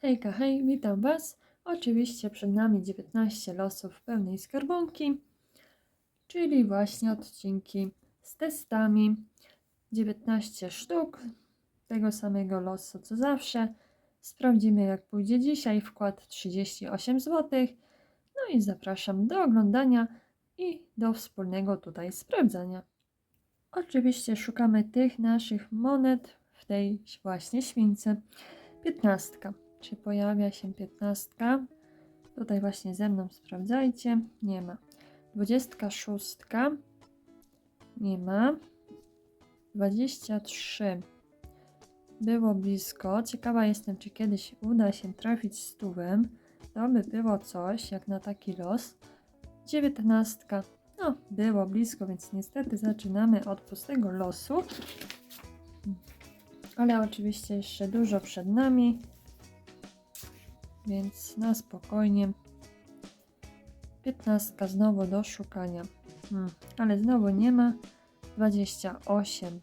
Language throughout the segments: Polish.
Hejka, hej, witam Was. Oczywiście przed nami 19 losów pełnej skarbonki, czyli właśnie odcinki z testami. 19 sztuk tego samego losu co zawsze. Sprawdzimy jak pójdzie dzisiaj. Wkład 38 zł. No i zapraszam do oglądania i do wspólnego tutaj sprawdzania. Oczywiście szukamy tych naszych monet w tej właśnie śwince. Piętnastka. Czy pojawia się piętnastka? Tutaj właśnie ze mną sprawdzajcie. Nie ma. Dwudziestka szóstka. Nie ma. Dwadzieścia trzy. Było blisko. Ciekawa jestem, czy kiedyś uda się trafić stówem. To by było coś, jak na taki los. Dziewiętnastka. No, było blisko, więc niestety zaczynamy od pustego losu. Ale oczywiście jeszcze dużo przed nami. Więc na spokojnie. 15 znowu do szukania. Hmm, ale znowu nie ma. 28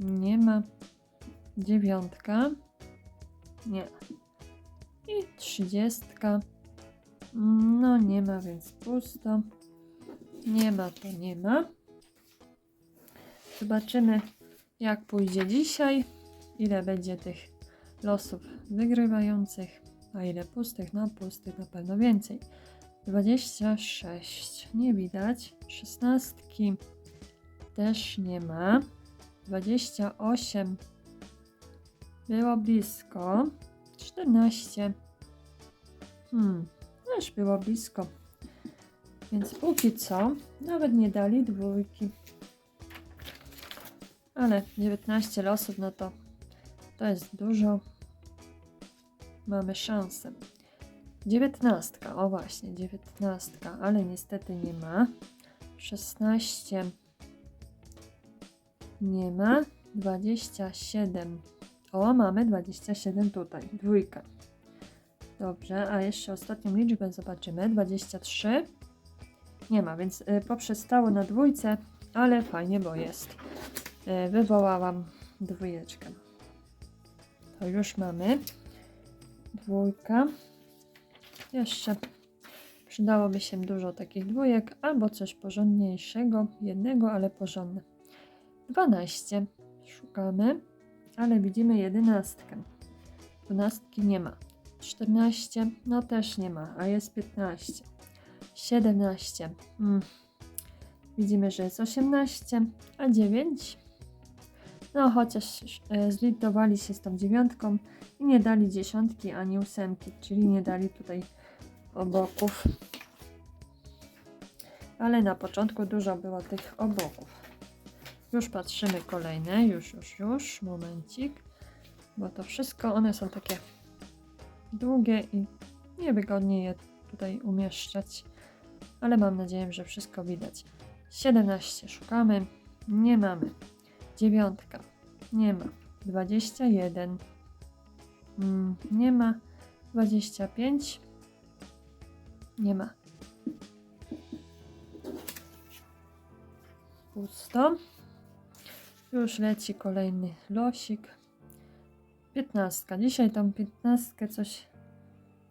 nie ma. Dziewiątka nie. I 30 no nie ma, więc pusto. Nie ma, to nie ma. Zobaczymy, jak pójdzie dzisiaj. Ile będzie tych losów wygrywających, a ile pustych? No, pustych na pewno więcej. 26 nie widać. 16 też nie ma. 28 było blisko. 14 hmm, też było blisko. Więc póki co nawet nie dali dwójki. Ale 19 losów, no to to jest dużo. Mamy szansę. 19, o właśnie, 19, ale niestety nie ma. 16 nie ma. 27. O, mamy 27 tutaj. Dwójka. Dobrze, a jeszcze ostatnią liczbę zobaczymy. 23. Nie ma, więc y, poprzestało na dwójce, ale fajnie, bo jest. Y, wywołałam dwójeczkę. To już mamy. Dwójka. Jeszcze przydałoby się dużo takich dwójek, albo coś porządniejszego. Jednego, ale porządne. 12. Szukamy, ale widzimy jedenastkę. Dwunastki nie ma. 14. No też nie ma, a jest 15. 17. Mm. Widzimy, że jest 18, a 9. No, chociaż e, zlitowali się z tą dziewiątką i nie dali dziesiątki ani ósemki, czyli nie dali tutaj oboków. Ale na początku dużo było tych oboków. Już patrzymy kolejne, już, już, już, momencik, bo to wszystko, one są takie długie i niewygodnie je tutaj umieszczać, ale mam nadzieję, że wszystko widać. 17 szukamy, nie mamy. Dziewiątka, nie ma. 21, mm, nie ma. 25, nie ma. Pusto. Już leci kolejny losik. 15. Dzisiaj tą 15 coś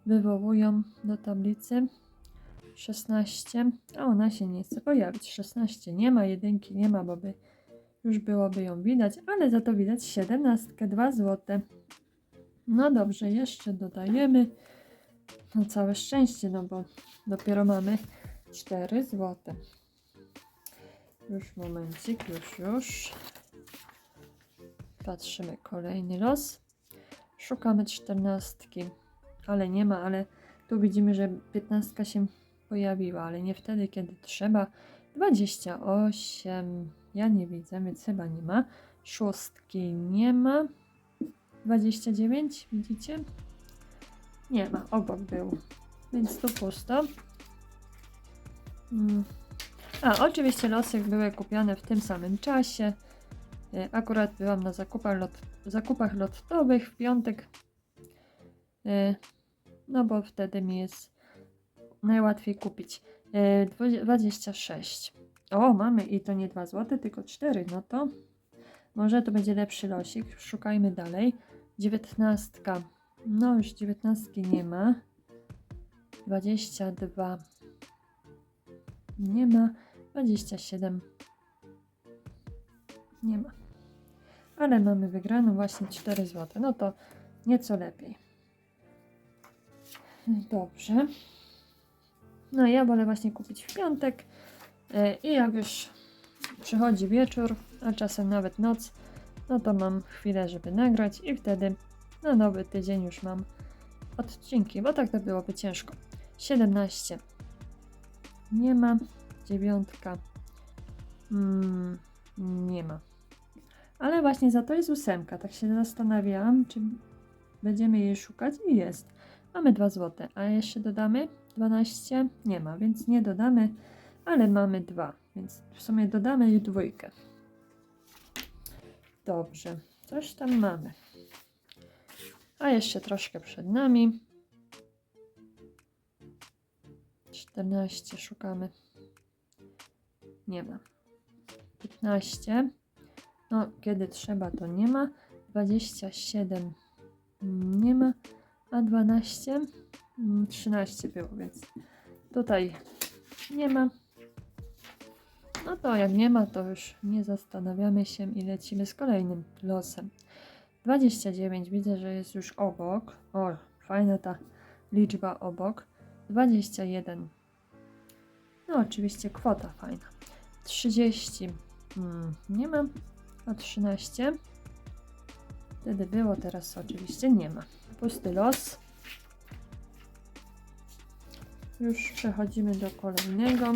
wywołują do tablicy. 16, a ona się nie chce pojawić. 16 nie ma, jedynki nie ma, bo by już byłoby ją widać, ale za to widać 17, 2 zł. No dobrze, jeszcze dodajemy. No całe szczęście, no bo dopiero mamy 4 zł. Już momencik, już, już. Patrzymy kolejny los. Szukamy czternastki, ale nie ma, ale tu widzimy, że 15 się pojawiła, ale nie wtedy, kiedy trzeba. 28 ja nie widzę, więc chyba nie ma. Szóstki nie ma. 29 widzicie? Nie ma, obok był. Więc tu pusto. Mm. A, oczywiście losy były kupione w tym samym czasie. E, Akurat byłam na zakupach, lot, zakupach w piątek. E, No bo wtedy mi jest najłatwiej kupić. E, dwu- 26. O, mamy i to nie 2 zł, tylko 4. No to może to będzie lepszy losik. Szukajmy dalej. 19 No już 19 nie ma. 22 nie ma. 27 nie ma. Ale mamy wygraną właśnie 4 zł. No to nieco lepiej. Dobrze. No ja wolę właśnie kupić w piątek. E, I jak już przychodzi wieczór, a czasem nawet noc, no to mam chwilę, żeby nagrać i wtedy na nowy tydzień już mam odcinki, bo tak to byłoby ciężko. 17 nie ma, dziewiątka mm, nie ma. Ale właśnie za to jest ósemka. Tak się zastanawiałam, czy będziemy jej szukać i jest. Mamy 2 zł, a jeszcze dodamy 12? Nie ma, więc nie dodamy, ale mamy 2, więc w sumie dodamy i dwójkę. Dobrze, coś tam mamy. A jeszcze troszkę przed nami. 14 szukamy. Nie ma. 15. No, kiedy trzeba, to nie ma. 27 nie ma. A 12 mm, 13 było, więc tutaj nie ma. No to jak nie ma, to już nie zastanawiamy się i lecimy z kolejnym losem. 29 widzę, że jest już obok. O, fajna ta liczba obok. 21. No, oczywiście kwota fajna. 30. Mm, nie ma. A 13. Wtedy było, teraz oczywiście nie ma. Pusty los. Już przechodzimy do kolejnego.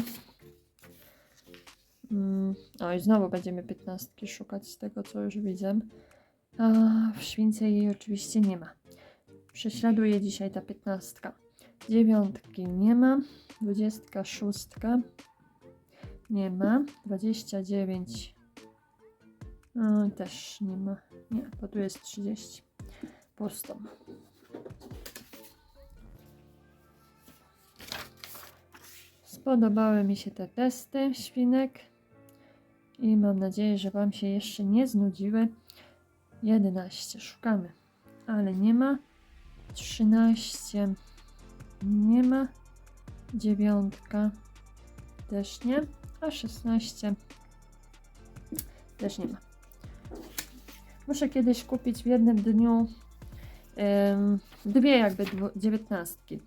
Mm, o i znowu będziemy 15 szukać z tego, co już widzę. A w śwince jej oczywiście nie ma. Prześladuje dzisiaj ta 15. Dziewiątki nie ma. 26 nie ma. 29 a, też nie ma. Nie, bo tu jest 30. Pusto. Spodobały mi się te testy świnek i mam nadzieję, że Wam się jeszcze nie znudziły. 11 szukamy, ale nie ma. 13 nie ma. Dziewiątka też nie, a 16 też nie ma. Muszę kiedyś kupić w jednym dniu em, dwie jakby dziewiętnastki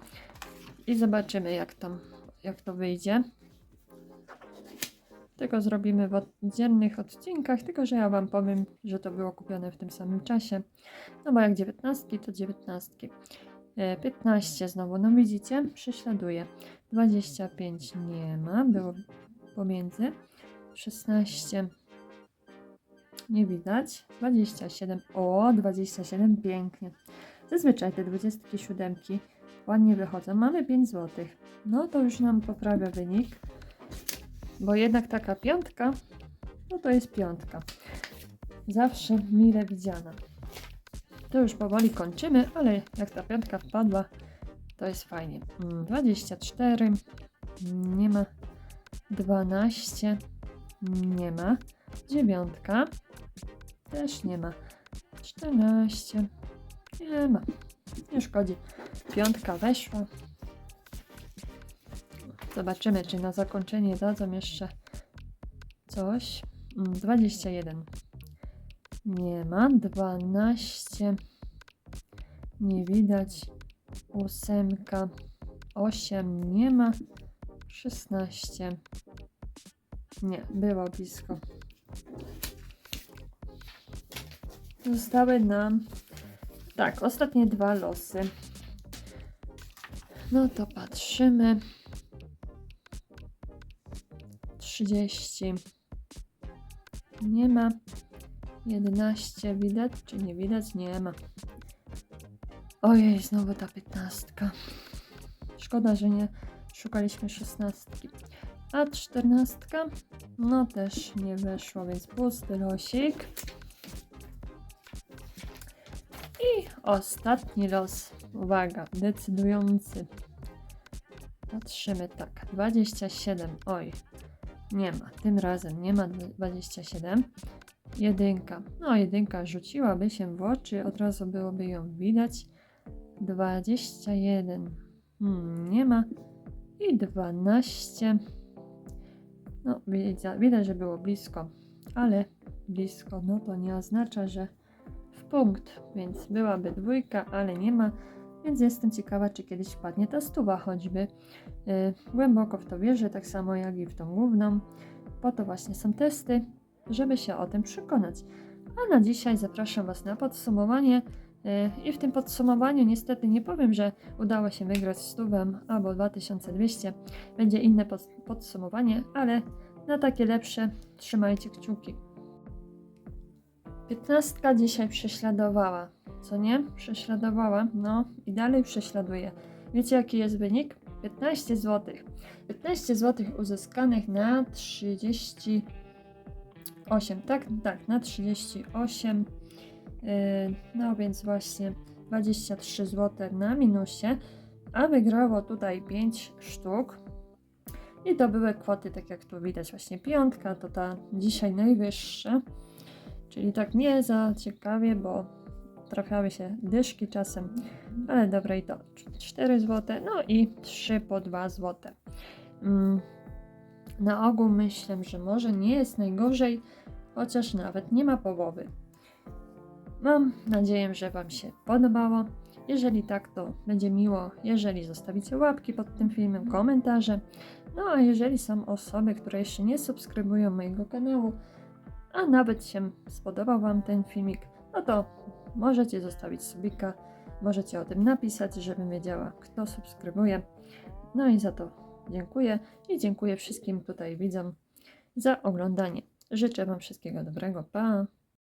i zobaczymy jak tam, jak to wyjdzie. Tego zrobimy w oddzielnych odcinkach, tylko że ja Wam powiem, że to było kupione w tym samym czasie. No bo jak dziewiętnastki, to dziewiętnastki. E, 15 znowu, no widzicie, prześladuje. 25 nie ma, było pomiędzy. 16 nie widać. 27, o 27, pięknie. Zazwyczaj te 27 ładnie wychodzą. Mamy 5 zł. No to już nam poprawia wynik, bo jednak taka piątka, no to jest piątka. Zawsze mile widziana. To już powoli kończymy, ale jak ta piątka wpadła, to jest fajnie. Mm, 24, nie ma. 12, nie ma. Dziewiątka, też nie ma. 14, nie ma. Nie szkodzi. Piątka weszła. Zobaczymy, czy na zakończenie dadzą jeszcze coś. Mm, 21. Nie ma. 12. Nie widać. Ósemka. 8. Nie ma. 16. Nie, było blisko. Zostały nam tak, ostatnie dwa losy. No to patrzymy. 30. Nie ma. 11 widać, czy nie widać? Nie ma. Ojej, znowu ta 15. Szkoda, że nie szukaliśmy 16. A 14. No też nie weszło, więc pusty losik. I ostatni los. Uwaga, decydujący. Patrzymy tak. 27. Oj, nie ma. Tym razem nie ma 27. Jedynka. No, jedynka rzuciłaby się w oczy, od razu byłoby ją widać. 21. Hmm, nie ma. I 12. No, widać, że było blisko, ale blisko, no to nie oznacza, że w punkt, więc byłaby dwójka, ale nie ma, więc jestem ciekawa, czy kiedyś wpadnie ta stuwa choćby. Yy, głęboko w to wierzę, tak samo jak i w tą główną. Po to właśnie są testy, żeby się o tym przekonać. A na dzisiaj zapraszam Was na podsumowanie. Yy, I w tym podsumowaniu niestety nie powiem, że udało się wygrać stówem albo 2200. Będzie inne pod, podsumowanie, ale na takie lepsze trzymajcie kciuki. 15 dzisiaj prześladowała, co nie? Prześladowała, no i dalej prześladuje. Wiecie jaki jest wynik? 15 zł. 15 zł uzyskanych na 38, tak? Tak, na 38. Yy, no więc właśnie 23 zł na minusie, a wygrało tutaj 5 sztuk. I to były kwoty, tak jak tu widać, właśnie piątka, to ta dzisiaj najwyższa. Czyli tak nie za ciekawie, bo trafiały się dyszki czasem, ale dobra i to 4 zł, no i 3 po 2 zł. Mm, na ogół myślę, że może nie jest najgorzej, chociaż nawet nie ma połowy. Mam nadzieję, że Wam się podobało. Jeżeli tak, to będzie miło, jeżeli zostawicie łapki pod tym filmem, komentarze. No a jeżeli są osoby, które jeszcze nie subskrybują mojego kanału, a nawet się spodobał Wam ten filmik, no to możecie zostawić subika, możecie o tym napisać, żebym wiedziała, kto subskrybuje. No i za to dziękuję i dziękuję wszystkim tutaj widzom za oglądanie. Życzę Wam wszystkiego dobrego. Pa!